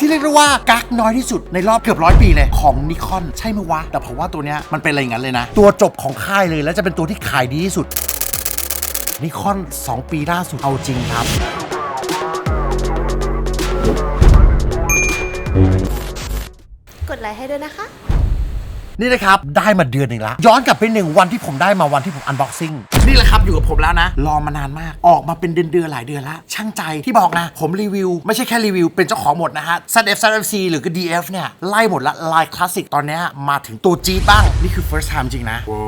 ที่เรียกได้ว่ากักน้อยที่สุดในรอบเกือบร้อยปีเลยของนิคอนใช่ไหมวะ แต่ผมว่าตัวเนี้ยมันเป็นอะไรอย่างนั้นเลยนะ ตัวจบของค่ายเลยและจะเป็นตัวที่ขายดีที่สุดนิคอน2 ปีล่าสุดเอาจริงครับกดไลค์ให้ด้วยนะคะ นี่นะครับ ได้มาเดือนหนึ่งแล้วย้อนกลับไปหนึ่งวันที่ผมได้มาวันที่ผมอันบ็อกซิ่ง นี่แหละครับอยู่กับผมแล้วนะ รอมานานมาก ออกมาเป็นเดือนเดือนๆหลายเดือนแล้วช่างใจที่บอกนะ ผมรีวิว ไม่ใช่แค่รีวิว เป็นเจ้าของหมดนะฮะ ZF ZFC หรือก็ DF เนี่ยไล่หมดละลายคลาสสิกตอนเนี้ยมาถึงตัวจีดบ้าง นี่คือ first time จริงนะ โอ้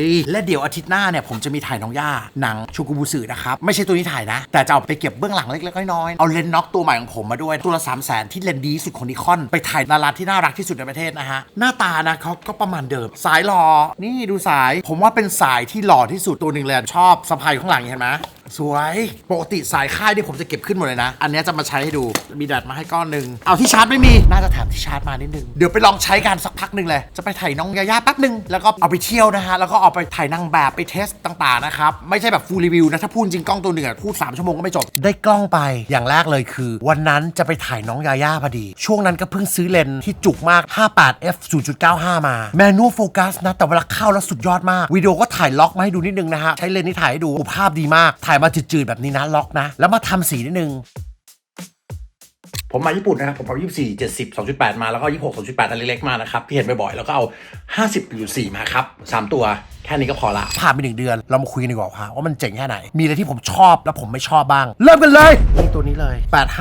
ยและเดี๋ยวอาทิตย์หน้าเนี่ยผมจะมีถ่ายน้องย่าหนังชูกุบุสึนะครับไม่ใช่ตัวนี้ถ่ายนะ แต่จะเอาไปเก็บเบื้องหลังเล็กๆน้อยๆเอาเลนส์น็อกตัวใหม่ของผมมาด้วยตัวละ3 0 0 0 0 0ที่เลนส์ดีที่สุดของนิคอนไปถ่ายดาราที่น่ารักที่สุดในประเทศนะฮะหน้าตานะเขาก็ประมาณเดิม สายหล่อนี่ดูสาย ผมว่าเป็นสายที่หล่อที่สุดตัวหนึ่งเลยชอบสะพายอยู่ข้างหลังเห็นไหม สวยปกติสายค่ายที่ผมจะเก็บขึ้นหมดเลยนะ อันเนี้ยจะมาใช้ให้ดูมีแดดมาให้ก้อนหนึ่งเอาที่ชาร์จไม่มีน่าจะแถมที่ชาร์จมานิดนึงเดี๋ยวไปลองใช้กันสักพักหนึ่งเลยจะไปถ่ายน้องยาย่าแป๊บหนึ่งแล้วก็เอาไปเที่ยวนะฮะแล้วก็เอาไปถ่ายนางแบบไปเทสต่างๆนะครับไม่ใช่แบบฟูลรีวิวนะถ้าพูดจริงกล้องตัวหนึ่งอะพูด3ชั่วโมงก็ไม่จบได้กล้องไปอย่างแรกเลยคือ วันนั้นจะไปถ่ายน้องยาย่าพอดี ช่วงนั้นก็เพิ่งซื้อเลนส์ที่จุกมาก 58 f 0.95 มาแมนนวลโฟกัสนะแต่เวลาเข้าแล้วสุดยอดมากวิดีโอก็ถ่ายล็อกมาให้ดูนิดนึงนะฮะใช้เลนส์นี้ถ่ายให้ดูภาพดีมากถ่ายมาจืดๆแบบนี้นะล็อกนะ แล้วมาทำสีนิดนึงผมมาญี่ปุ่นนะครับ ผมเอา 24 70 2.8 มาแล้วก็ 26 2.8อันเล็กๆมานะครับ ที่เห็นบ่อยๆ แล้วก็เอา 50.4 มาครับ 3 ตัว แค่นี้ก็พอละ ผ่านไปหนึ่งเดือน เรามาคุยกันดีกว่าว่าว่ามันเจ๋งแค่ไหน มีอะไรที่ผมชอบและผมไม่ชอบบ้าง เริ่มกันเลยนี่ตัวนี้เลย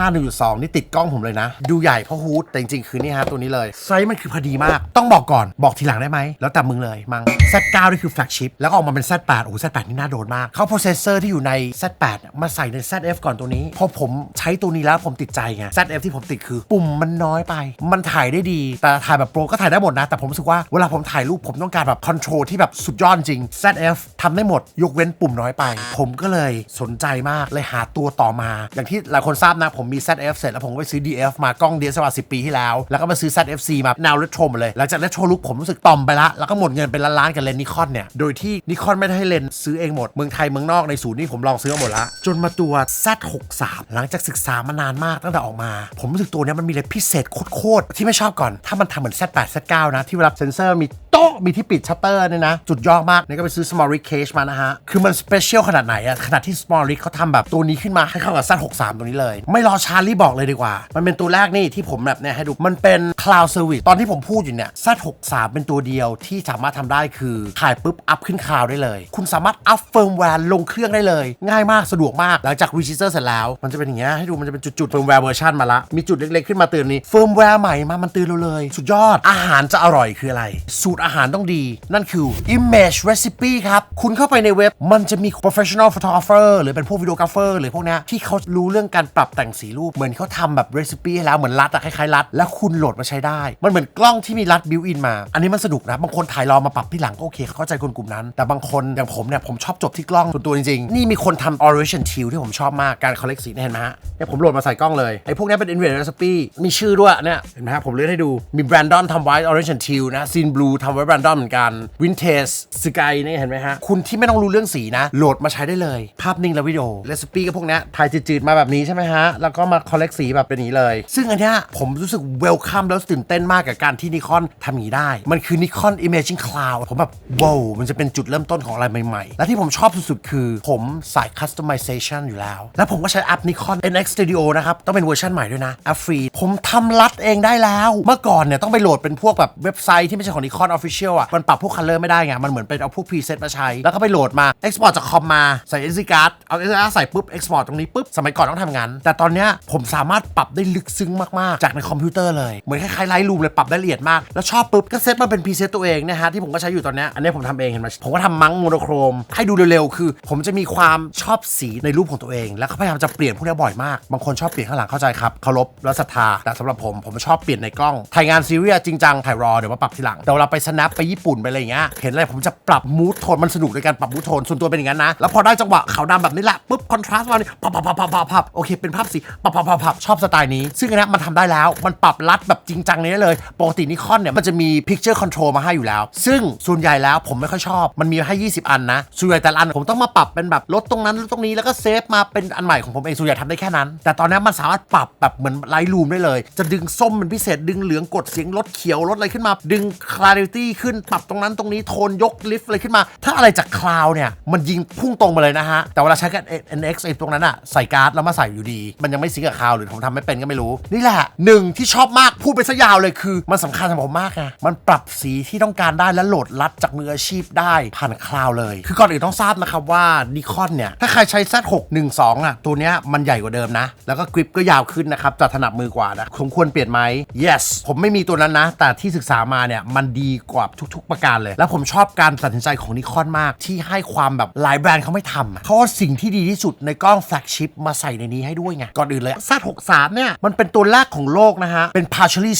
851.2 นี่ติดกล้องผมเลยนะ ดูใหญ่เพราะฮูดแต่จริงๆ คือนี่ฮะตัวนี้เลยไซส์มันคือพอดีมาก ต้องบอกก่อนบอกทีหลังได้ไหม แล้วแต่มึงเลยมัง Z9 นี่คือแฟลกชิพแล้วก็ออกมาเป็น Z8 โอ้โห Z8 นี่น่าโดนมาก เขาโปรเซสเซอร์ที่อยู่ใน Z8 เนี่ยมาใส่ใน ZF ก่อนตัวนี้พอผมใช้ตัวนี้แล้วผมติดใจไง ZF ที่ผมติดคือปุ่มมันน้อยไป มันถ่ายได้ดีแต่ถ่ายแบบโปรก็ถ่ายได้หมดนะแต่ผมรู้สึกว่าเวลาผมถ่ายรูปผมต้องการแบบคอนโทรลที่แบบสุดยอดจริง ZF ทำได้หมดยกเว้นปุ่มน้อยไป ผมก็เลยสนใจมากเลยหาตัวต่อมา อย่างที่หลายคนทราบนะ ผมมี ZF เสร็จแล้วผมก็ไปซื้อ DF มากล้อง DSLR มา10 ปีที่แล้ว แล้วก็มาซื้อ ZFC มาแนวเรโทรมเลย หลังจากเรโทรลุกผมรู้สึกต่อมไปละ แล้วก็หมดเงินเป็นล้านๆกับเลนส์นิคอนเนี่ย โดยที่นิคอนไม่ได้ให้เลนส์ซื้อเองหมด เมืองไทยเมืองนอกในศูนย์นี่ผมลองซื้อมาหมดละ จนมาตัว Z63 หลังจากศึกษามานานมากตั้งแต่ออกมา ผมรู้สึกตัวนี้มันมีอะไรพิเศษโคตรๆที่ไม่ชอบก่อน ถ้ามันทำเหมือน Z8 Z9 นะที่เวลาเซนเซอร์มีโต๊ะมีที่ปิดชัตเตอร์เนี่ยนะจุดยอมากนี่ก็ไปซื้อ small rig cage มานะฮะ คือมันสเปเชียลขนาดไหนอะขนาดที่ small rig เขาทำแบบตัวนี้ขึ้นมาให้เข้ากับ Z63 ตัวนี้เลย ไม่รอชารีบอกเลยดีกว่า มันเป็นตัวแรกนี่ที่ผมแบบเนี่ยให้ดูมันเป็น cloud service ตอนที่ผมพูดอยู่เนี่ย Z63 เป็นตัวเดียวที่สามารถทำได้คือถ่ายปุ๊บอัพขึ้นคลาวได้เลย คุณสามารถอัพเฟิร์มแวร์ลงเครื่องได้เลย ง่ายมากสะดวกมากหลังจาก register เสร็จแล้ว มันจะเป็นอย่างเงี้ยให้ดูมันจะเป็นจุดๆเฟิร์มแวร์เวอร์ชันมาละมีจุดเล็กๆขึ้นมาเตือนนี้เฟิร์มแวร์ใหม่มามันเตือนเราเลย สุดยอดอาหารจะอร่อยคืออะไร สูตรอาหารต้องดี นั่นคือ image recipe ครับ คุณเข้าไปในเว็บมันจะมี professional photographer หรือเป็นพวกวิดีโอกราฟเฟอร์หรือพวกเนี้ยที่เขารู้เรื่องการปรับแต่งสีรูป เหมือนเขาทำแบบ recipe ให้แล้วเหมือนรัดอะคล้ายๆรัด แล้วคุณโหลดมาใช้ได้ มันเหมือนกล้องที่มีรัด built in มา อันนี้มันสนุกนะ บางคนถ่ายรอมาปรับที่หลังก็โอเค เข้าใจคนกลุ่มนั้น แต่บางคนอย่างผมเนี่ยผมชอบจบที่กล้องส่วนตัวจริงๆ นี่มีคนทำ origin t i l ที่ผมชอบมากการ collect สีเห็นไหมฮะเนี่ยผมโหลดมาใส่กล้องเลยไอ้พวกเนี้ยเป็น invert recipe มีชื่อด้วยเนี่ยเห็นไหมฮะผมเลื่อนให้ดูมี Brandon ทำไว้ origin t i l นะ Scene Blue ทำไว้ Brandon เหมือนกัน Vintage Sky นี่เห็นไหมฮะ คุณที่ไม่ต้องรู้เรื่องสีนะ โหลดมาใช้ได้เลย ภาพนิ่งและวิดีโอ recipe ก็พวกเนี้ยถ่ายจืดๆมาแบบนี้ใช่ไหมฮะ แล้วก็มา collect สีแบบเป็นนี้เลย ซึ่งอันเนี้ยผมรู้สึก welcome แล้วตื่นเต้นมากกับการที่นิคอนทำอย่างนี้ได้ มันคือ Nikon Imaging Cloud ผมแบบว้าวมันจะเป็นจุดเริ่มต้นของอะไรใหม่ๆ และที่ผมชอบสุดๆคือผมสาย customization อยู่แล้ว แล้วผมก็ใช้แอป Nikon NX Studio นะครับ ต้องเป็นเวอร์ชันใหม่ด้วยนะ แอปฟรี ผมทำรัดเองได้แล้ว เมื่อก่อนเนี่ยต้องไปโหลดเป็นพวกแบบเว็บไซต์ที่ไม่ใช่ของ Nikon Official อะ มันปรับพวก color ไม่ได้ไง มันเหมือนเป็นเอาพวก preset มาใช้ แล้วก็ไปโหลดมา export จากคอมมาใส่ SD card เอา SD card ใส่ปุ๊บ export ตตรงนี้ปุ๊บสมัยก่อนต้องทำงานแต่ตอนเนี้ยผมสามารถปรับได้ลึกซึ้งมากๆ จากในคอมพิวเตอร์เลยเหมือนคล้ายๆไลท์รูมเลยปรับได้ละเอียดมาก แล้วชอบปุ๊บก็เซตมาเป็น preset ตัวเองนะฮะที่ผมก็ใช้อยู่ตอนเนี้ยอันนี้ผมทำเองเห็นไหมผมก็ทำมังโมโนโครมให้ดูเร็วๆคือ ผมจะมีความชอบสีในรูปของตัวเอง แล้วก็พยายามจะเปลี่ยนพวกนี้บ่อยมากบางคนชอบเปลี่ยนข้างหลังเข้าใจครับเคารพและศรัทธาแต่สำหรับผมผมชอบเปลี่ยนในกล้องถ่ายงานซีเรียสจริงจังถ่ายรอเดี๋ยวมาปรับทีหลังแต่เวลาไป snap ไปญี่ปุ่นไปอะไรอย่างเงี้ยเห็นอะไรผมจะปรับมูทโทนมันสนุกในการปรับมูทโทนส่วนตัวเป็นอย่างนั้นนะ แล้วพอได้จังหวะขาวดำแบบนี้แหละปุ๊บคอนทราสต์มาเนี่ยพับพับพับพับพับพับโอเคเป็นภาพสีพับพับพับพับชอบสไตล์นี้ ซึ่งอันนี้มันทำได้แล้วมันปรับลัดแบบจริงจังนี้ได้เลย ปกตินิคอนเนี่ยมันจะมี picture control มาให้อยู่แล้ว ซึ่งส่วนใหญ่แล้วผมไม่ค่อยชอบมันมีให้ 20 อันนะส่วนใหญ่แต่ละอันผมต้องมาปรับเป็นแบบลดตรงนั้นลดตรงนี้แล้วก็เซฟมาเป็นอันใหม่ของผมเองส่วนใหญ่ทำได้แค่นั้น แต่ตอนนี้มันสามารถปรับแบบเหมือนไลท์รูมได้เลย จะดึงส้มเป็นพิเศษดึงเหลืองกดเสียงลดเขียวลดอะไรขึ้นมา ดึง clarity ขึ้นปรับตรงนั้นตรงนี้โทนยกลิฟต์อะไรขึ้นมา ถ้าอะไรจากคลาวเนี่ย มันยิงพุ่งตรงมาเลยนะฮะ แต่เวลาใช้กับ NX ไอ้ตรงนั้นอะใส่การ์ดแล้วมาใส่อยู่ดี มันยังไม่ซิงกับคลาวหรือผมทำไม่เป็นก็ไม่รู้ นี่แหละหนึ่งที่ชอบมากพูดไปซะยาวเลยคือ มันสำคัญสำหรับผมมากไงมันปรับสีที่ต้องการได้และโหลดลัดจากมืออาชีพได้ผ่านคลาวเลย คือก่อนอื่นต้องทราบนะครับว่านิคอนเนี่ยถ้าใครใช้ Z612 อะตัวเนี้ยมันใหญ่กว่าเดิมนะ แล้วก็กริปก็ยาวขึ้นนะครับจะถนัดมือกว่านะสมควรเปลี่ยนไหม yes ผมไม่มีตัวนั้นนะ แต่ที่ศึกษามาเนี่ยมันดีกว่าทุก ๆ ประการเลย แล้วผมชอบการตัดสินใจของนิคอนมาก ที่ให้ความแบบหลายแบรนด์เขาไม่ทำเขาเอาสิ่งที่ดีที่สุดในกล้องแฟลกชิพมาใส่ในนี้ให้ด้วยไงก่อนอื่นเลย Z63 เนี่ยมันเป็นตัวแรกของโลกนะฮะเป็น partially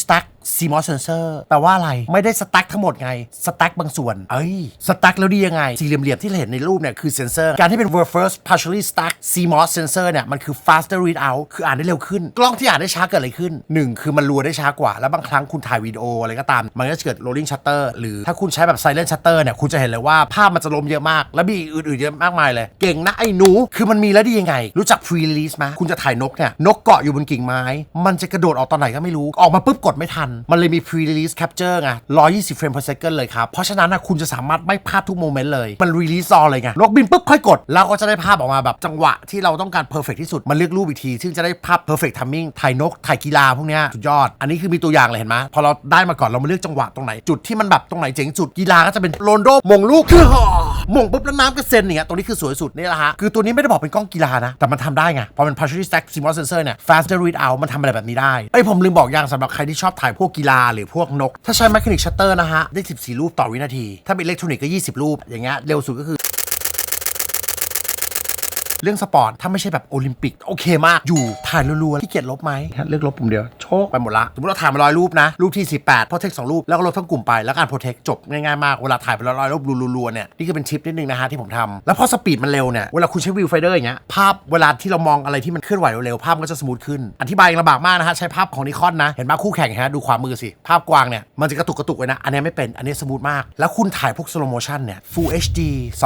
stack CMOS sensor แปลว่าอะไรไม่ได้สแต็กทั้งหมดไงสแต็กบางส่วน เอ้ยสแต็กแล้วดียังไง สี่เหลี่ยมๆที่เราเห็นในรูปเนี่ยคือเซนเซอร์การที่เป็น reverse partially stack CMOS sensor เนี่ยมันคือ faster read out คืออ่านได้เร็วขึ้น กล้องที่อ่านได้ช้าเกิดอะไรขึ้น 1 คือมันรัวได้ช้ากว่า แล้วบางครั้งคุณถ่ายวิดีโออะไรก็ตาม มันก็จะเกิด rolling shutter หรือถ้าคุณใช้แบบ silent shutter เนี่ยคุณจะเห็นเลยว่าภาพมันจะล้มเยอะมาก แล้วมีอื่นๆเยอะมากมายเลย เก่งนะไอ้หนูคือมันมีแล้วดียังไง รู้จัก pre release ไหมคุณจะถ่ายนกเนี่ยนกเกาะอยู่บนกิ่งไม้ มันจะกระโดดออกตอนไหนก็ไม่รู้ออกมาปุ๊บกดไม่ทันมันเลยมี pre release capture ไง120 frame per second เลยครับ เพราะฉะนั้นนะคุณจะสามารถไม่พลาดทุกโมเมนต์เลย มัน release รอเลยไงนกบินปุ๊บค่อยกด แล้วก็จะได้ภาพออกมาแบบจังหวะที่เราต้องการ perfect ที่สุด มันเลือกรูปอีกที ซึ่งจะได้ภาพ perfect timing ถ่ายนกถ่ายกีฬาพวกเนี้ยสุดยอด อันนี้คือมีตัวอย่างเลยเห็นไหมพอเราได้มาก่อนเรามาเลือกจังหวะตรงไหนจุดที่มันแบบตรงไหนเจ๋งสุดกีฬาก็จะเป็นโรนโดมงลูกคือหอ มงปุ๊บแล้วน้ำกระเซ็นเนี่ยตรงนี้คือสวยสุดนี่แหละฮะคือตัวนี้ไม่ได้บอกเป็นกล้องกีฬานะ แต่มันทำได้ไงพอเป็น partially stacked CMOS sensor เนี่ย faster read out มันทำอะไรแบบนี้ได้ไอ้ผมลืมบอกอย่างสำหรับใครที่ชอบถ่ายพวกกีฬาหรือพวกนก ถ้าใช้ mechanic shutter นะฮะได้ 14 รูปต่อวินาที ถ้าเป็นอิเล็กทรอนิกส์ก็ 20 รูปอย่างเงี้ยเร็วสุดก็คือ เรื่องสปอร์ตถ้าไม่ใช่แบบโอลิมปิก โอเคมากอยู่ถ่ายรัวๆที่เกียจลบไหมเลือกลบปุ่มเดียวโชคไปหมดละสมมติเราถ่ายมาร้อยรูปนะ รูปที่ 18โปรเทคสองรูปแล้วก็ลบทั้งกลุ่มไปแล้วการโปรเทคจบง่ายๆมากเวลาถ่ายไปร้อยๆรูปรัวๆเนี่ยนี่คือเป็นทิปนิดนึงนะฮะที่ผมทำแล้วพอสปีดมันเร็วเนี่ยเวลาคุณใช้วิวไฟเดอร์อย่างเงี้ยภาพเวลาที่เรามองอะไรที่มันเคลื่อนไหวเร็วๆภาพมันก็จะสมูทขึ้นอธิบายยังลำบากมากนะฮะใช้ภาพของนิคอนนะเห็นมาคู่แข่งฮะดูขวามือสิภาพกว้างเนี่ยมันจะกระตุกกระตุกเลยนะอันนี้ไม่เป็นอันนี้สมูทมาก แล้วคุณถ่ายพวก slow motion เนี่ย full HD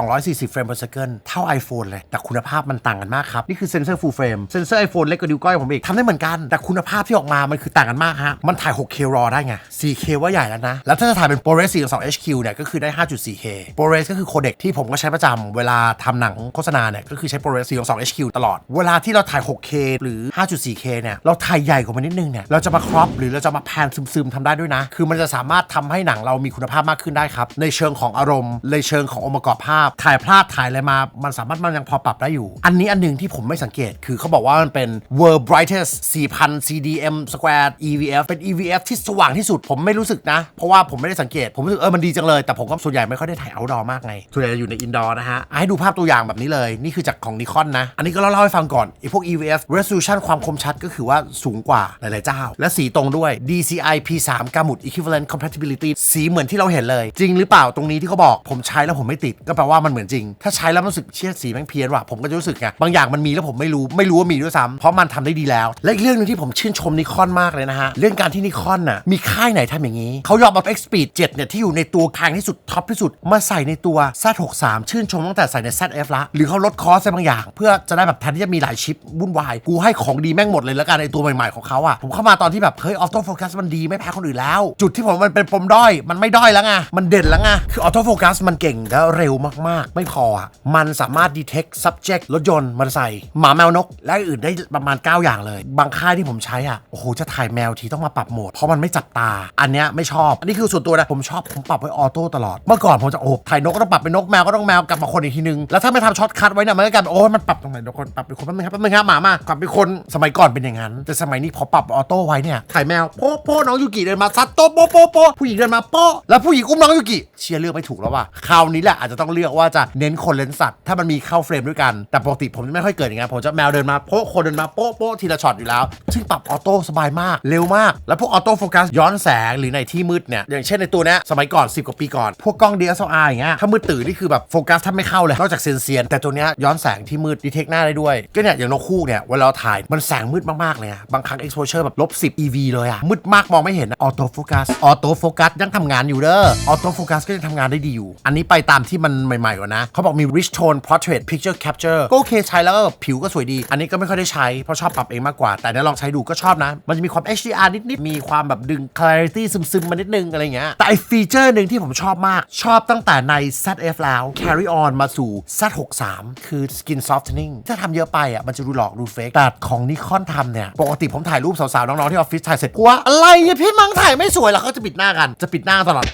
240 frame per second เท่า iPhone เลยแต่คุณภาพมันต่างกันมากครับ นี่คือเซนเซอร์ full frame เซนเซอร์ iPhone เล็กกว่านิ้วก้อยผมอีกทำได้เหมือนกัน แต่คุณภาพที่ออกมา มันคือต่างกันมากฮะ มันถ่าย 6K RAW ได้ไง 4K ว่าใหญ่แล้วนะ แล้วถ้าจะถ่ายเป็น ProRes 4.2 HQ เนี่ยก็คือได้ 5.4K ProRes ก็คือโคเด็กที่ผมก็ใช้ประจำเวลาทำหนังโฆษณาเนี่ยก็คือใช้ ProRes 4.2 HQ ตลอด เวลาที่เราถ่าย 6K หรือ 5.4K เนี่ยเราถ่ายใหญ่กว่ามันนิดนึงเนี่ยเราจะมาครอปหรือเราจะมาแพนซึมๆทำได้ด้วยนะ คือมันจะสามารถทำให้หนังเรามีคุณภาพมากขึ้นได้ครับในเชิงของอารมณ์ในเชิงขององค์ประกอบภาพ ถ่ายพลาดถ่ายอะไรมา มันสามารถมันยังพอปรับได้อยู่อันนี้อันหนึ่งที่ผมไม่สังเกตคือเขาบอกว่ามันเป็น World Brightest 4,000 CDM Square EVF เป็น EVF ที่สว่างที่สุดผมไม่รู้สึกนะ เพราะว่าผมไม่ได้สังเกต ผมรู้สึกเออมันดีจังเลย แต่ผมก็ส่วนใหญ่ไม่ค่อยได้ถ่าย outdoor มากไง ส่วนใหญ่จะอยู่ใน indoor นะฮะให้ดูภาพตัวอย่างแบบนี้เลย นี่คือจากของนิคอนนะ อันนี้ก็เล่าให้ฟังก่อนไอพวก EVF resolution ความคมชัดก็คือว่าสูงกว่าหลายๆเจ้า และสีตรงด้วย DCI P3 กามุด equivalent compatibility สีเหมือนที่เราเห็นเลย จริงหรือเปล่าตรงนี้ที่เขาบอกผมใช้แล้วผมไม่ติดก็แปลว่ามันเหมือนจริง ถ้าใช้แล้วรู้สึกเชี่ยสีแม่งเพี้ยนว่ะผมก็จะรู้สึกไงบางอย่างมันมีแล้วผมไม่รู้ไม่รู้ว่ามีด้วยซ้ำเพราะมันทำได้ดีแล้ว และอีกเรื่องหนึงที่ผมชื่นชมนิคอนมากเลยนะฮะเรื่องการที่นิคอนน่ะมีค่ายไหนทำอย่างนี้เขายอมเอา X Speed 7เนี่ยที่อยู่ในตัวกลางที่สุดท็อปที่สุดมาใส่ในตัว Z63 ชื่นชมตั้งแต่ใส่ใน ZF ละหรือเขาลดคอสไปบางอย่าง เพื่อจะได้แบบแทนที่จะมีหลายชิปวุ่นวายกูให้ของดีแม่งหมดเลยแล้วกันในตัวใหม่ๆของเขาอะผมเข้ามาตอนที่แบบเฮ้ยออโต้โฟกัสมันดีไม่แพ้คนอื่นแล้ว จุดที่ผมมันเป็นปมด้อยมันไม่ด้อยแล้วไงมันเด่นแล้วไงคือออโต้โฟกัสมันเก่งและเร็วมากๆ ไม่พออะมันสามารถ detect subject รถยนต์มอเตอร์ไซค์หมาแมวนก และอื่นได้ประมาณ 9 อย่างเลย บางค่ายที่ผมใช้อะโอ้โหจะถ่ายแมวทีต้องมาปรับโหมด เพราะมันไม่จับตา อันเนี้ยไม่ชอบ อันนี้คือส่วนตัวนะผมชอบผมปรับไว้ออโต้ตลอด เมื่อก่อนผมจะโอ้ถ่ายนกก็ต้องปรับเป็นนกแมวก็ต้องแมวกลับมาคนอีกทีนึง แล้วถ้าไม่ทำช็อตคัทไว้เนี่ยมันก็กลายเป็นโอ้มันปรับตรงไหนเดี๋ยวคนปรับเป็นคนแป๊บนึงครับแป๊บนึงครับหมามากลับเป็นคนสมัยก่อนเป็นอย่างนั้นแต่สมัยนี้พอปรับออโต้ไว้เนี่ยถ่ายแมวโป๊ะโป๊ะน้องยูกิเดินมาซัดโต๊ะโป๊ะโป๊ะโป๊ะผู้หญิงเดินมาโป๊ะแล้วผู้หญิงอุ้มน้องยูกิเชียร์เลือกไม่ถูกแล้วว่ะคราวนี้แหละอาจจะต้องเลือกว่าจะเน้นคนเล่นสัตว์ถ้ามันมีเข้าเฟรมด้วยกันแต่ปกติผมจะไม่ค่อยเกิดอย่างนั้นผมจะแมวเดินมาโป๊ะคนเดินมาโป๊ะโป๊ะทีละช็อตอยู่แล้ว ซึ่งปรับออโต้สบายมากเร็วมาก แล้วพวกออโต้โฟกัสย้อนแสงหรือในที่มืดเนี่ยอย่างเช่นในตัวนี้สมัยก่อน 10 กว่าปีก่อน พวกกล้อง DSLR อย่างเงี้ยถ้ามืดตื่นนี่คือแบบโฟกัสแทบไม่เข้าเลยนอกจากเซียนเซียนๆแต่ตัวนี้ย้อนแสงที่มืดดีเทคหน้าได้ด้วยก็เนี่ยอย่างนกคู่เนี่ยเวลาถ่ายมันแสงมืดมากๆเลยอะบางครั้ง exposure แบบลบ10 EV เลยอะมืดมากมองไม่เห็นออโต้โฟกัสออโต้โฟกัสยังทำงานอยู่เด้อออโต้โฟกัสก็ยังทำงานได้ดีอยู่ อันนี้ไปตามที่มันใหม่ๆกว่านะเขาบอกมี rich tone portrait picture capture ก็โอเคใช้แล้วก็ผิวก็สวยดี อันนี้ก็ไม่ค่อยได้ใช้เพราะชอบปรับเองมากกว่า แต่เดี๋ยวลองใช้ดูก็ชอบนะ มันจะมีความ HDR นิดๆ มีความแบบดึง clarity ซึมๆ มานิดนึงอะไรเงี้ย แต่ไอฟีเจอร์หนึ่งที่ผมชอบมาก ชอบตั้งแต่ใน ZF แล้ว carry on มาสู่ Z63 คือ skin softening ถ้าทำเยอะไปอะมันจะดูหลอกดูเฟกแต่ของนิคอนทำเนี่ย ปกติผมถ่ายรูปสาวๆ น้องๆ ที่ออฟฟิศถ่ายเสร็จกลัวอะไรเนี่ยพี่มังถ่ายไม่สวยแล้วเขาจะปิดหน้ากันจะปิดหน้าตลอด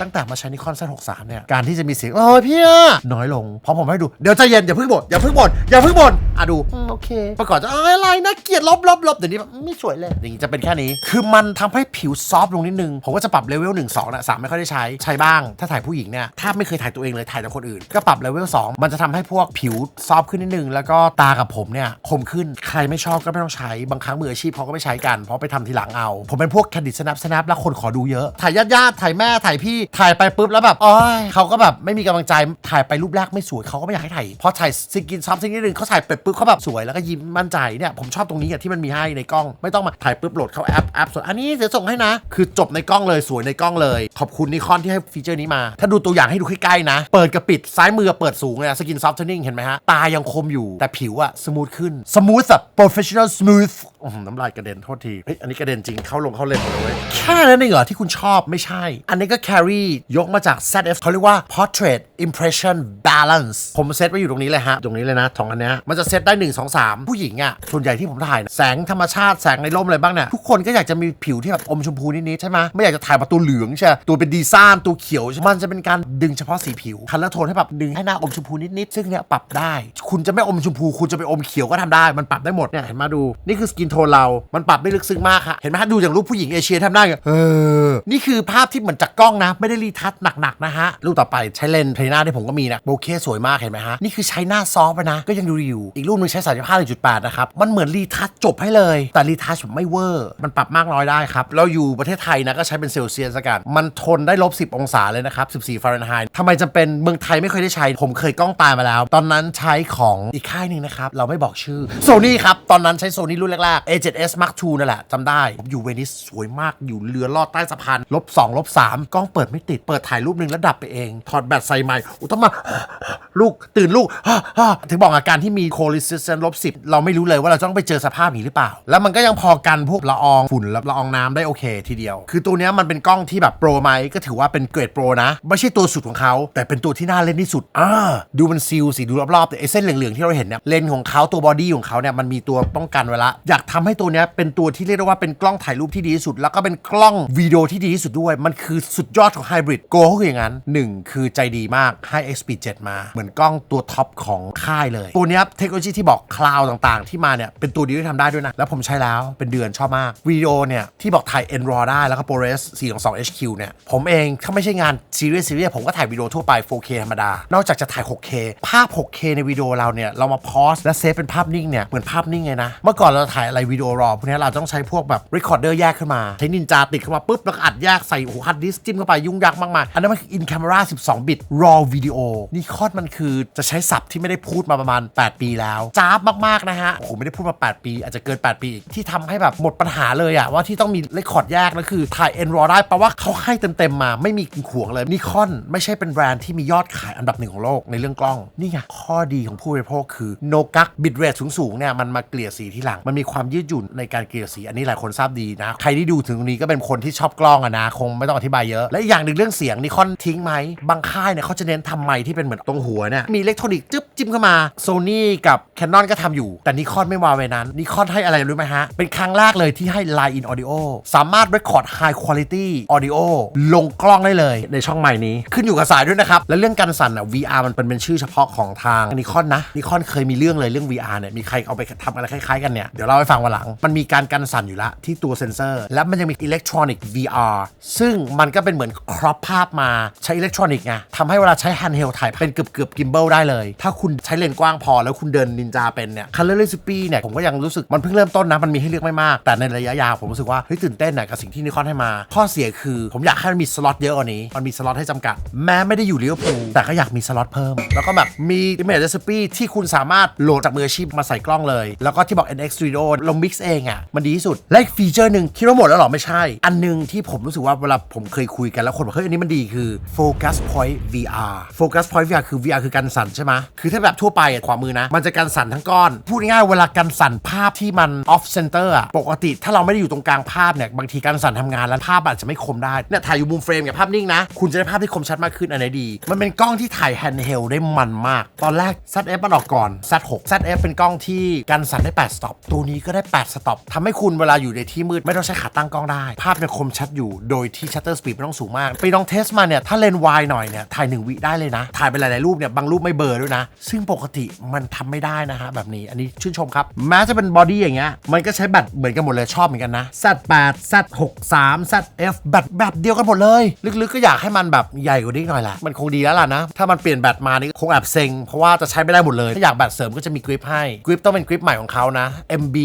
ตั้งแต่มาใช้นิคอน Z63 เนี่ย การที่จะมีเสียงโอ้ยพี่อะน้อยลง เพราะผมให้ดู เดี๋ยวใจเย็นอย่าเพิ่งบ่นอย่าเพิ่งบ่นอย่าเพิ่งบ่นอะดูอืมโอเคประกอบจะเอ้ยอะไรนะเกลียดลบลบลบเดี๋ยวนี้แบบไม่สวยเลยอย่างนี้จะเป็นแค่นี้ คือมันทำให้ผิวซอฟต์ลงนิดนึง ผมก็จะปรับเลเวล1 2นะสามไม่ค่อยได้ใช้ใช้บ้าง ถ้าถ่ายผู้หญิงเนี่ยแทบไม่เคยถ่ายตัวเองเลยถ่ายแต่คนอื่น ก็ปรับเลเวล2มันจะทำให้พวกผิวซอฟต์ขึ้นนิดนึง แล้วก็ตากับผมเนี่ยคมขึ้นใครไม่ชอบก็ไม่ต้องใช้บางครั้งมืออาชีพเขาก็ไม่ใช้กันเพราะไปทำทีหลังเอา ผมเป็นพวกแคนดิดสแนปสแนปแล้วคนขอดูเยอะถ่ายญาติๆถ่ายแม่ถ่ายพี่ถ่ายไปปุ๊บแล้วแบบอ๋อยเขาก็แบบไม่มีกำลังใจถ่ายไปรูปแรกไม่สวยเขาก็ไม่อยากให้ถ่ายพอถ่ายซิกินซ้ำซิกนิดนึงเขาถ่ายไปปุ๊บเขาแบบสวยแล้วก็ยิ้มมั่นใจเนี่ยผมชอบตรงนี้อะที่มันมีให้ในกล้อง ไม่ต้องมาถ่ายปุ๊บโหลดเข้าแอปแอปส่วนอันนี้เดี๋ยวส่งให้นะ คือจบในกล้องเลยสวยในกล้องเลย ขอบคุณนิคอนที่ให้ฟีเจอร์นี้มา ถ้าดูตัวอย่างให้ดูใกล้ๆนะ เปิดกับปิดซ้ายมือเปิดสูงเลยสกินซอฟท์เทนนิ่งเห็นไหมฮะตายังคมอยู่แต่ผิวอะสมูทขึ้นสมูทแบบ professional smooth อื้อหือน้ำลายกระเด็นโทษทีเฮ้ยอันนี้กระเด็นจริงเข้าลงเข้าเล่นหมดเลยแค่นั้นเองเหรอที่คุณชอบไม่ใช่ อันนี้ก็ carry ยกมาจาก ZF เขาเรียกว่า portrait impression balance ผมเซตไว้อยู่ตรงนี้เลยฮะรงนี้เลยนะสองอันเนี้ยมันจะเซตได้ 1 2 3 ผู้หญิงอะส่วนใหญ่ที่ผมถ่ายนะแสงธรรมชาติแสงในร่มอะไรบ้างเนี่ยทุกคนก็อยากจะมีผิวที่แบบอมชมพูนิดๆใช่ไหมไม่อยากจะถ่ายมาตัวเหลืองใช่ตัวเป็นดีซ่านตัวเขียวมันจะเป็นการดึงเฉพาะสีผิวคันแล้วโทนให้แบบดึงให้หน้าอมชมพูนิดๆซึ่งเนี่ยปรับได้ คุณจะไม่อมชมพู คุณจะไปอมเขียวก็ทำได้ มันปรับได้หมดเนี่ยเห็นมาดูนี่คือสกินโทนเรา มันปรับได้ลึกซึ้งมากค่ะเห็นไหมฮะดูอย่างรูปผู้หญิงเอเชียทำได้เออนี่คือภาพที่เหมือนจากกล้องนะ ไม่ได้รีทัชหนักๆนะฮะรูปต่อไปใช้เลนส์เพลน่าที่ผมก็มีนะโบเคสวยมากเห็นไหมฮะนี่คือใช้หน้าซอฟต์ไปนะ ก็ยังดูดีอยู่ อีกรูปหนึงใช้35 1.8นะครับ มันเหมือนรีทัชจบให้เลย แต่รีทัชไม่เวอร์ มันปรับมากน้อยได้ครับ เราอยู่ประเทศไทยนะก็ใช้เป็นเซลเซียสกัน มันทนได้ลบ10องศาเลยนะครับ14ฟาเรนไฮต์ทำไมจำเป็นเมืองไทยไม่เคยได้ใช้ ผมเคยกล้องตายมาแล้ว ตอนนั้นใช้ของอีกค่ายหนึ่งนะครับเราไม่บอกชื่อโซนี่ครับตอนนั้นใช้โซนี่รุ่นแรกๆ A7S Mark II นั่นแหละจำได้ผมอยู่เวนิสสวยมากอยู่เรือลอดใต้สะพานลบ2ลบ3กล้องเปิดไม่ติดเปิดถ่ายรูปหนึ่งแล้วดับไปเองถอดแบตใส่ใหม่อุต้องมาลูกตื่นลูกถึงบอกอาการที่มีโคลิสเซนลบสิเราไม่รู้เลยว่าเราต้องไปเจอสภาพนี้หรือเปล่า แล้วมันก็ยังพอกันพวกละอองฝุ่นละละอองน้ำได้โอเคทีเดียว คือตัวนี้มันเป็นกล้องที่แบบโปรไหมก็ถือว่าเป็นเกรดโปรนะ ไม่ใช่ตัวสุดของเขาแต่เป็นตัวที่น่าเล่นที่สุดอ่าดูมันซีลสิดูรอบๆแต่ไอ้เส้นเหลืองๆที่เราเห็นเนี่ยเลนของเขาตัวบอดี้ของเขาเนี่ยมันมีตัวป้องกันไว้ละอยากทำให้ตัวนี้เป็นตัวที่เรียกได้ว่าเป็นกล้องถ่ายรูปที่ดีที่สุด แล้วก็เป็นกล้องวิดีโอที่ดีที่สุดด้วย มันคือสุดยอดของไฮบริดโกก็คืออย่างนั้นหนึ่งคือใจดีมากให้ XP7 มาเหมือนกล้องตัวท็อปของค่ายเลย ตัวนี้เทคโนโลยีที่บอกคลาวต่างๆ ที่มาเนี่ยเป็นตัวเดียวที่ทำได้ด้วยนะ แล้วผมใช้แล้วเป็นเดือนชอบมากวิดีโอเนี่ยที่บอกถ่าย n RAW ได้แล้วก็ ProRes 422 HQ เนี่ยผมเองถ้าไม่ใช่งานซีเรียสซีเรียสผมก็ถ่ายวิดีโอทั่วไป 4K ธรรมดา นอกจากจะถ่าย 6K ภาพ 6K ในวิดีโอเราเนี่ยเรามาพอสและเซฟเป็นภาพนิ่งเนี่ยเหมือนภาพนิ่งไงนะเมื่อก่อนเราถ่ายอะไรวิดีโอรอพวกนี้ยเราต้องใช้พวกแบบ recorder แยกขึ้นมาใช้นินจาติดเข้ามาปุ๊บแล้วอัดแยกใส่หัวฮัดดิสจิ้มเข้าไปยุ่งยากมากมายอันนั้นมันคือ in camera 12บิต raw video นี่คอดมันคือจะใช้ศัพท์ที่ไม่ได้พูดมาประมาณ 8 ปีแล้วจ้าบมากๆนะฮะโอ้โหไม่ได้พูดมา 8 ปี อาจจะเกิน 8 ปีอีกที่ทำให้แบบหมดปัญหาเลยอะว่าที่ต้องมีเรคคอร์ดแยกแล้วคือถ่าย n raw ได้แปลว่าเขาให้เต็มๆมาไม่มีกินขวงเลยนิคอนไม่ใช่เป็นแบรนด์ที่มียอดขายอันดับหนึ่งของโลกในเรื่องกล้องนี่ไงข้อดีของผู้บริโภคคือโนกักบิตเรทสูงๆเนี่ยมันมาเกลี่ยสีที่หลังมันมีความยืดหยุ่นในการเกลี่ยสี อันนี้หลายคนทราบดีนะใครที่ดูถึงตรงนี้ก็เป็นคนที่ชอบกล้องอะนะคงไม่ต้องอธิบายเยอะ และอย่างหนึ่งเรื่องเสียงนิคอนทิ้งไหมบางค่ายเนี่ยเขาจะเน้นทำไมที่เป็นเหมือนตรงหัวเนี่ยมีอิเล็กทรอนิกส์จึ๊บจิ้มเข้ามาโซนี่กับแคนนอนก็ทำอยู่ แต่นิคอนไม่วางไว้นั้นนิคอนให้อะไรรู้ไหมฮะ เป็นครั้งแรกเลยที่ให้ Line in Audio สามารถ record high quality audio ลงกล้องได้เลยในช่องใหม่นี้ ขึ้นอยู่กับสายด้วยนะครับ และเรื่องการสั่นอะ VR มันเป็นเป็นชื่อเฉพาะของทางนิคอนนะนิคอนเคยมีเรื่องเลยเรื่อง VR เนี่ยมีใครเอาไปทำอะไรคล้ายๆกันเนี่ยเดี๋ยวเล่าให้ฟังวันหลัง มันมีการกันสั่นอยู่แล้วที่ตัวเซนเซอร์ และมันยังมีอิเล็กทรอนิก VR ซึ่งมันก็เป็นเหมือนอนครอปภาพมาใช้อิเล็กทรอนิกส์ไงทำให้เวลาใช้แฮนด์เฮลถ่ายเป็นเกือบเกือบกิมเบิลได้เลย ถ้าคุณใช้เลนส์กว้างพอแล้วคุณเดินนินจาเป็นเนี่ยคัลเลอร์เลซิปี้เนี่ยผมก็ยังรู้สึกมันเพิ่งเริ่มต้นนะมันมีให้เลือกไม่มาก แต่ในระยะยาวผมรู้สึกว่าเฮ้ยตื่นเต้นนะกับสิ่งที่นิคอนให้มา ข้อเสียคือผมอยากให้มันมีสล็อตเยอะกว่านี้มันมีสล็อตให้จำกัด แม้ไม่ได้อยู่ลิเวอร์พูลแต่ก็อยากมีสล็อตเพิ่ม แล้วก็แบบมี image recipe ที่คุณสามารถโหลดจากมืออาชีพมาใส่กล้องเลย แล้วก็ที่บอก NX Studio ลง mix เองอะมันดีที่สุดและอีกฟีเจอร์หนึ่งคิดว่าหมดแล้วหรอไม่ใช่ อันหนึงที่ผมรู้สึกว่าเวลาผมเคยคุยกันแล้วคนบอกเฮ้ยอันนี้มันดีคือ focus point VR focus point VR คือ VR คือการสั่นใช่ไหมคือถ้าแบบทั่วไปอะขวามือนะ มันจะการสั่นทั้งก้อน พูดง่ายๆเวลาการสั่นภาพที่มัน off center อะปกติถ้าเราไม่ได้อยู่ตรงกลางภาพเนี่ยบางทีการสั่นทำงานแล้วภาพอาจจะไม่คมได้เนี่ยถ่ายอยู่มุมเฟรมกับภาพนิ่งนะ คุณจะได้ภาพที่คมชัดมากขึ้นอันไหนดี มันเป็นกล้องที่ถ่าย handheld ได้มันมาก ตอนแรก ZF มันออกก่อน Z6 ZF เป็นกล้องที่การสั่นได้8 stop ตัวนี้ก็ได้8 stop ทำให้คุณเวลาอยู่ในที่มืดไม่ต้องใช้ขาตั้งกล้องได้ ภาพเนี่ยคมชัดอยู่โดยที่ shutter speed ไม่ต้องสูงมากไปลองเทสมาเนี่ยถ้าเลนส์วายหน่อยเนี่ยถ่าย1วิได้เลยนะถ่ายไปหลายๆรูปเนี่ยบางรูปไม่เบลอด้วยนะซึ่งปกติมันทำไม่ได้นะฮะแบบนี้อันนี้ชื่นชมครับแม้จะเป็นบอดี้อย่างเงี้ยมันก็ใช้แบตเหมือนกันหมดเลยชอบเหมือนกันนะ Z8 Z63 ZF แบตแบบเดียวกันหมดเลย ลึกๆก็อยากให้มันแบบใหญ่กว่านี้หน่อยแหละมันคงดีแล้วล่ะนะ ถ้ามันเปลี่ยนแบตมานี่คงแอบเซ็งเพราะว่าจะใช้ไม่ได้หมดเลย ถ้าอยากแบตเสริมก็จะมีกริปให้กริปต้องเป็นกริปใหม่ของเขานะ MB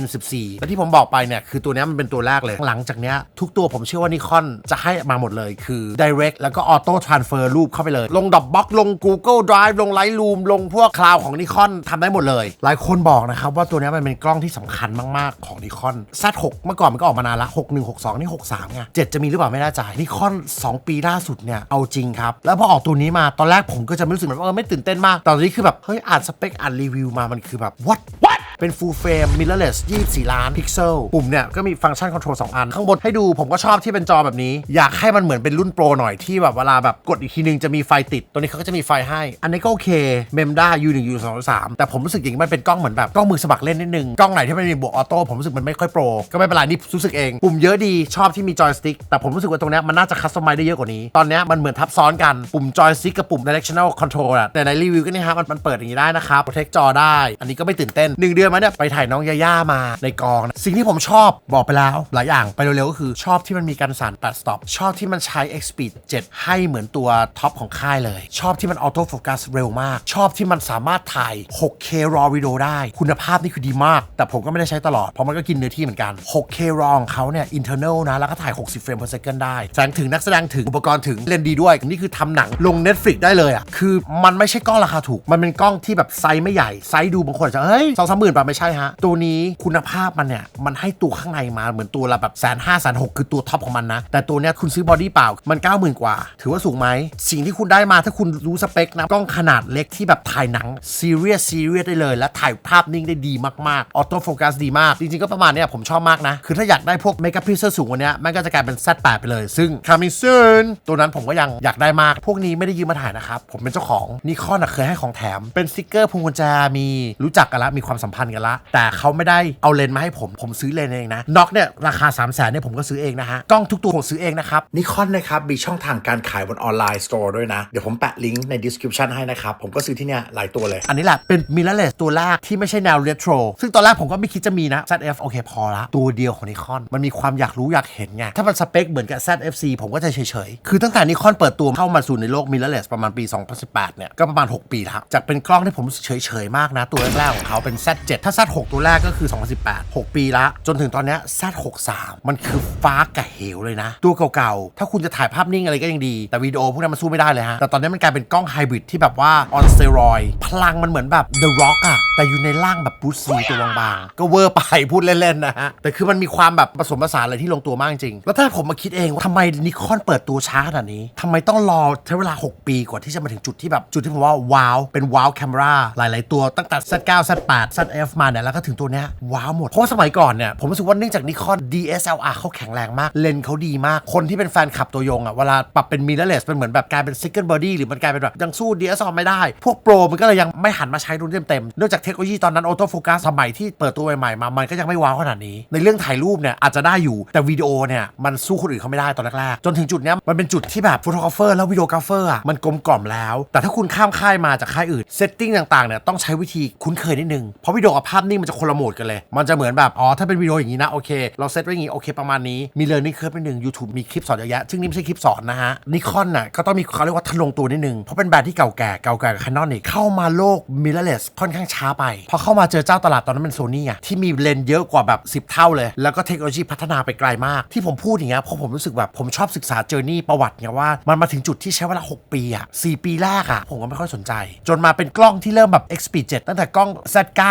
N14 และที่ผมบอกไปเนี่ยคือตัวนี้มันเป็นตัวแรกเลยหลังจากเนี้ยทุกตัวผมเชื่อว่านิคอนจะให้มาหมดเลยคือ Direct แล้วก็ Auto Transfer รูปเข้าไปเลย ลงด o อ b บ็อกลง Google Drive ลง Lightroom ลงพวกคลาวของนิคอนทำได้หมดเลย หลายคนบอกนะครับว่าตัวนี้มันเป็นกล้องที่สำคัญมากๆของนิคอน Z6 เมื่อก่อนมันก็ออกมานานละ61 62 นี่ 63ไง7จะมีหรือเปล่าไม่แน่ใจนิคอน 2 ปีล่าสุดเนี่ย เอาจริงครับ แล้วพอออกตัวนี้มาตอนแรกผมก็จะไม่รู้สึกแบบเออไม่ตื่นเต้นมากแต่ตอนนี้คือแบบเฮ้ยอ่านสเปคอ่านรีวิวมามันคือแบบ what what เป็น full frame mirrorless 24 ล้านพิกเซล ปุ่มเนี่ย ก็มีฟังก์ชันคอนโทรล2อัน ข้างบนให้ดูผมก็ชอบที่เป็นจอแบบนี้ อยากให้มันเหมือนเป็นรุ่นโปรหน่อยที่แบบเวลาแบบกดอีกทีนึงจะมีไฟติด ตัวนี้เขาก็จะมีไฟให้ อันนี้ก็โอเคเมมได้ U1 U2 U3 แต่ผมรู้สึกอย่างมันเป็นกล้องเหมือนแบบกล้องมือสมัครเล่นนิดนึงกล้องไหนที่มันมีบวกออโต้ผมรู้สึกมันไม่ค่อยโปรก็ไม่เป็นไรนี่รู้สึกเองปุ่มเยอะดีชอบที่มีจอยสติ๊กแต่ผมรู้สึกว่าตรงนี้มันน่าจะคัสตอมไมได้เยอะกว่านี้ตอนนี้มันเหมือนทับซ้อนกันปุ่มจอยสติ๊กกับปุ่ม directional control อะแต่ในรีวิวก็นี่ฮะมันเปิดอย่างนี้ได้นะครับโปรเทคจอได้ อันนี้ก็ไม่ตื่นเต้นหนึ่งเดือนมาเนี่ยไปถ่ายน้องยาย่ามาในกองนะสิ่งที่ผมชอบบอกไปแล้วหลายอย่างไปเร็วๆก็คือชอบที่มันมีการสั่น8 stop ชอบที่มันใช้ x p e e d 7 ให้เหมือนตัวท็อปของค่ายเลย ชอบที่มันออโต้โฟกัสเร็วมาก ชอบที่มันสามารถถ่าย 6K RAW วิดีโอได้ คุณภาพนี่คือดีมาก แต่ผมก็ไม่ได้ใช้ตลอด เพราะมันก็กินเนื้อที่เหมือนกัน 6K RAW ของเขาเนี่ย internal นะ แล้วก็ถ่าย 60 เฟรม per second ได้แสงถึงนักแสดงถึงอุปกรณ์ถึงเล่นดีด้วย นี่คือทำหนังลง Netflix ได้เลยอะคือมันไม่ใช่กล้องราคาถูก มันเป็นกล้องที่แบบไซส์ไม่ใหญ่ไซส์ดูบางคนจจะเฮ้ยสองสามหมื่นป่ะไม่ใช่ฮะ ตัวนี้คุณภาพมันเนี่ย มันให้ตัวข้างในมาเหมือนตัวละแบบแสนห้าแสนหกคือตัวท็อปของมันนะ แต่ตัวเนี้ยคุณซื้อบอดี้เปล่ามัน 90,000 กว่า ถือว่าสูงไหม สิ่งที่คุณได้มาถ้าคุณรู้สเปคนะกล้องขนาดเล็กที่แบบถ่ายหนังซีเรียสซีเรียสได้เลย และถ่ายภาพนิ่งได้ดีมากๆออโต้โฟกัสดีมาก จริงๆก็ประมาณเนี้ยผมชอบมากนะ คือถ้าอยากได้พวกเมกะพิกเซลสูงกว่านี้มันก็จะกลายเป็น Z8 ไปเลย ซึ่ง coming soon ตัวนั้นผมก็ยังอยากได้มาก พวกนี้ไม่ได้ยืมมาถ่ายนะครับผมเป็นเจ้าของนิคอนเคยให้ของแถมเป็นสติกเกอร์พวงกุญแจมีรู้จักกันละมีความสัมพันธ์กันละ แต่เขาไม่ได้เอาเลนส์มาให้ผม ผมซื้อเลนส์เองนะน็อกเนี่ยราคา3 0 0 0 0นเนี่ยผมก็ซื้อเองนะฮะ กล้องทุกตัวผมซื้อเองนะครับนิคอนนะครับมีช่องทางการขายบนออนไลน์สโตร์ด้วยนะ เดี๋ยวผมแปะลิงก์ใน description ให้นะครับ ผมก็ซื้อที่เนี่ยหลายตัวเลย อันนี้แหละเป็น mirrorless ตัวแรกที่ไม่ใช่แนว retro ซึ่งตอนแรกผมก็ไม่คิดจะมีนะ ZF โอเคพอละตัวเดียวของนิคอนมันมีความอยากรู้อยากเห็นไงถ้ามันสเปคเหมือนกับ ZFC ผมก็จะเฉยๆคือตั้งแต่นิคอนเปิดตัวเข้ามาสู่ในโลก mirrorless ประมาณปี 2018เนี่ยก็ประมาณ 6 ปีแล้วจากเป็นกล้องที่ผมเฉยๆมากนะ ตัวแรกๆของเขาเป็น Z7 ถ้า Z6 ตัวแรกก็คือ 2018 6 ปีละ จนถึงตอนนี้ย Z63 มันคือฟ้ากับเหวเลยนะ ตัวเก่าๆ ถ้าคุณจะถ่ายภาพนิ่งอะไรก็ยังดี แต่วิดีโอพวกนั้นมันสู้ไม่ได้เลยฮะ แต่ตอนนี้มันกลายเป็นกล้องไฮบริดที่แบบว่า on steroid พลังมันเหมือนแบบ The Rock อะแต่อยู่ในร่างแบบบูซีตัวบางๆ ก็เวอร์ไปพูดเล่นๆนะฮะ แต่คือมันมีความแบบผสมผสานอะไรที่ลงตัวมากจริง แล้วถ้าผมมาคิดเองว่าทำไมนิคอนเปิดตัวช้าขนาดนี้ทำไมต้องรอใช้เวลา 6 ปีกว่าที่จะมาถึงจุดที่แบบจุดที่ผมว่าว้าวเป็นว้าวแคมราหลาย ๆ ตัวตั้งแต่ Z9 Z8 F มาเนี่ยแล้วก็ถึงตัวเนี้ยว้าวหมด เพราะสมัยก่อนเนี่ยผมรู้สึกว่าเนื่องจากนิคอน DSLR เขาแข็งแรงมาก เลนเขาดีมาก คนที่เป็นแฟนคลับตัวยงอะเวลาปรับเป็น mirrorless เป็นเหมือนแบบกลายเป็น second body หรือมันกลายเป็นแบบยังสู้ DSLR ไม่ได้ พวกโปรมันก็เลยยังไม่หันมาใช้รุ่นเต็มๆเนื่องจากเทคโนโลยีตอนนั้นออโต้โฟกัสสมัยที่เปิดตัวใหม่ๆมามันก็ยังไม่ว้าวขนาดนี้ ในเรื่องถ่ายรูปเนี่ยอาจจะได้อยู่แต่วิดีโอเนี่ยมันสู้คนอื่นเขาไม่ได้ตอนแรกๆจนถึงจุดเนี้ยมันเป็นจุดที่แบบฟโตกราฟเฟอร์แล้ววิดีโอกราฟเฟอร์อะมันกลมกล่อมแล้ว แต่ถ้าคุณข้ามค่ายมาจากค่ายอื่นเซตติ้งต่างๆเนี่ยต้องใช้วิธีคุ้นเคยนิดนึงเพราะวิดีโอโกับภาพนิ่งมันจะคนละโหมดกันเลย มันจะเหมือนแบบ อ๋อ ถ้าเป็นวิดีโออย่างนี้นะ โอเค เราเซตไว้อย่างนี้ โอเค ประมาณนี้ มี learning curve นิดนึง YouTube มีคลิปสอนเยอะแยะ ซึ่งนี่ไม่ใช่คลิปสอนนะฮะ นิคอนน่ะ ก็ต้องมีเขาเรียกว่าทะลงตัวนิดนึง เพราะเป็นแบรนด์ที่เก่าแก่ เก่าแก่กับ Canon นี่เข้ามาโลก mirrorless ค่อนข้างช้าไป พอเข้ามาเจอเจ้าตลาดตอนนั้นเป็นโซนี่ไงที่มีเลนส์เยอะกว่าแบบ10 เท่าเลย แล้วก็เทคโนโลยีพัฒนาไปไกลมาก ที่ผมพูดอย่างเงี้ยเพราะผมรู้สึกแบบผมชอบศึกษาเจอร์นี่ประวัติไงว่ามันมาถึงจุดที่ใช้เวลา6 ปีอะ4ปีแรกอะผมก็ไม่ค่อยสนใจ จนมาเป็นกล้องที่เริ่มแบบ XP7 ตั้งแต่กล้อง Z9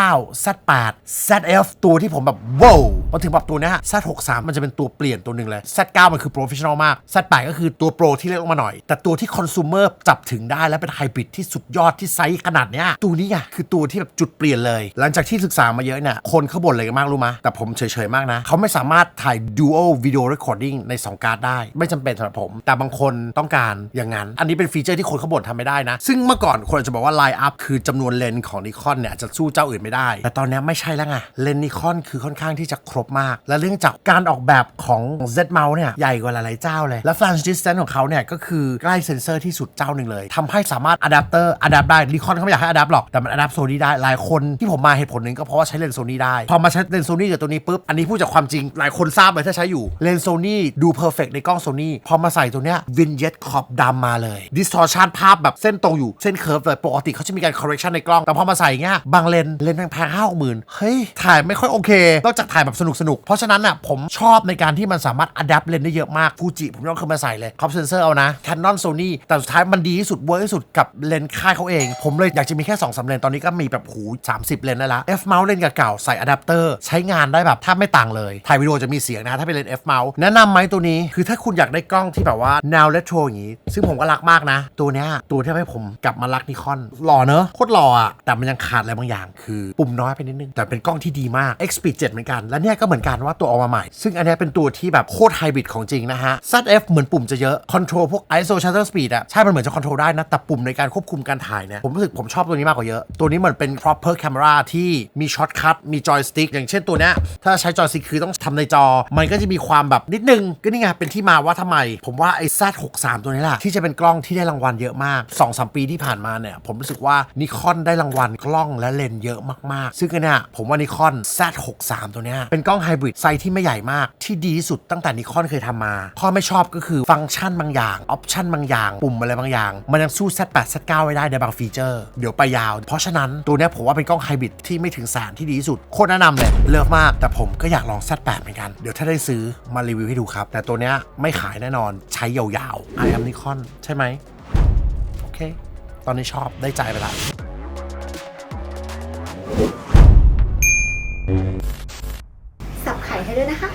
Z8 ZF ตัวที่ผมแบบว้าวมาถึงแบบตัวนี้ย Z63 มันจะเป็นตัวเปลี่ยนตัวหนึ่งเลย Z9 มันคือโปรเฟชชั่นอลมาก Z8 ก็คือตัวโปรที่เล็กลงมาหน่อย แต่ตัวที่คอน sumer จับถึงได้และเป็นไฮบริดที่สุดยอดที่ไซส์ขนาดเนี้ยตัวนี้ไงคือตัวที่แบบจุดเปลี่ยนเลย หลังจากที่ศึกษามาเยอะเนี่ยคนเขาบ่นอะไรกันมากรู้ไหมแต่ผมเฉยๆมากนะเขาไม่สามารถถ่าย dual video recording ใน 2 การ์ดได้ ไม่จำเป็นสำหรับผม แต่บางคนต้องการอย่างนั้น อันนี้เป็นฟีเจอร์ที่คนเขาบ่นทำไม่ได้นะ ซึ่งเมื่อก่อนคนจะบอกว่า line up คือจำนวนเลนของนิคอนเนี่ยจะสู้เจ้าอื่นไม่ได้แต่ตอนนี้ไม่ใช่แล้วไงเลนนิคอนคือค่อนข้างที่จะครบมาก และเรื่องจากการออกแบบของ Z Mount เนี่ยใหญ่กว่าหลายๆเจ้าเลย และ flash distance ของเขาเนี่ยก็คือใกล้เซนเซอร์ที่สุดเจ้าหนึ่งเลยทำให้สามารถอะแดปเตอร์อะแดปได้นิคอนเขาไม่อยากให้อะแดปหรอกแต่มันอะแดปโซนี่ได้หลายคนที่ผมมาเหตุผลหนึ่งก็เพราะว่าใช้เลนส์โซนี่ได้พอมาใช้เลนส์โซนี่กับตัวนี้ปุ๊บอันนี้พูดจากความจริงหลายคนทราบเลยถ้าใช้อยู่เลนส์โซนี่ดูเพอร์เฟกในกล้องโซนี่พอมาใส่ตัวเนี้ยวินเยตขอบดำมาเลย distortion ภาพแบบเส้นตรงอยู่เส้นเคิร์ฟเลยปกติเขาจะมีการ correction ในกล้องแต่พอมาใส่เงี้ยบางเลนเลนแพงๆห้าหกหมื่นเฮ้ย ถ่ายไม่ค่อยโอเคนอกจากถ่ายแบบสนุกสนุกๆเพราะฉะนั้นอะผมชอบในการที่มันสามารถ adapt เลนส์ได้เยอะมากฟูจิผมยกขึ้นมาใส่เลยครอบเซนเซอร์เอานะ Canon Sony แต่สุดท้ายมันดีที่สุดเวิร์กที่สุดกับเลนส์ค่ายเขาเอง ผมเลยอยากจะมีแค่2องสามเลนส์ตอนนี้ก็มีแบบหู30 เลนส์ได้ละ F mount เลนส์เก่าๆใส่อะแดปเตอร์ใช้งานได้แบบแทบไม่ต่างเลยถ่ายวิดีโอจะมีเสียงนะถ้าเป็นเลนส์ F mount แนะนำไหมตัวนี้คือถ้าคุณอยากได้กล้องที่แบบว่าแนวเรโทรอย่างนี้ ซึ่งผมก็รักมากนะ ตัวเนี้ยตัวที่ทำให้ผมกลับมารักนิคอนหล่อเนอะโคตรหล่ออะแต่มันยังขาดอะไรบางอย่าง คือปุ่มน้อยไปนิดนึง แต่เป็นกล้องที่ดีมาก XP7 เหมือนกัน และเนี่ยก็เหมือนกันว่าตัวออกมาใหม่ ซึ่งอันนี้เป็นตัวที่แบบโคตรไฮบริดของจริงนะฮะ ZF เหมือนปุ่มจะเยอะคอนโทรลพวก ISO shutter speed อะใช่ มันเหมือนจะคอนโทรลได้นะ แต่ปุ่มในการควบคุมการถ่ายเนี่ยผมรู้สึกผมชอบตัวนี้มากกว่าเยอะตัวนี้เหมือนเป็น proper camera ที่มีช็อตคัทมีจอยสติ๊กอย่างเช่นตัวเนี้ยถ้าใช้จอยสติ๊กคือต้องทำในจอ มันก็จะมีความแบบนิดนึงก็นี่ไงเป็นที่มาว่าทำไม ผมว่าไอ้ Z63 ตัวนี้แหละที่จะเป็นกล้องที่ได้รางวัลเยอะมาก2-3ปีที่ผ่านมาเนี่ยผมรู้สึกว่านิคอนได้รางวัลกล้องและเลนเยอะมากซึ่งอันเนี่ยผมว่านิคอน Z63 ตัวเนี้ยเป็นกล้องไฮบริดไซส์ที่ไม่ใหญ่มาก ที่ดีที่สุดตั้งแต่นิคอนเคยทำมา ข้อไม่ชอบก็คือฟังก์ชันบางอย่าง ออปชันบางอย่าง ปุ่มอะไรบางอย่าง มันยังสู้ Z8 Z9 ไว้ได้ในบางฟีเจอร์ เดี๋ยวไปยาว เพราะฉะนั้นตัวเนี้ยผมว่าเป็นกล้องไฮบริดที่ไม่ถึงแสนที่ดีที่สุดโคตรแนะนำเลยเลิฟมาก แต่ผมก็อยากลอง Z8 เหมือนกันเดี๋ยวถ้าได้ซื้อมารีวิวให้ดูครับ แต่ตัวเนี้ยไม่ขายแน่นอนใช้ยาวๆ I am Nikon ใช่ไหมโอเค ตอนนี้ชอบได้ใจไปละ สับไข่ให้ด้วยนะคะ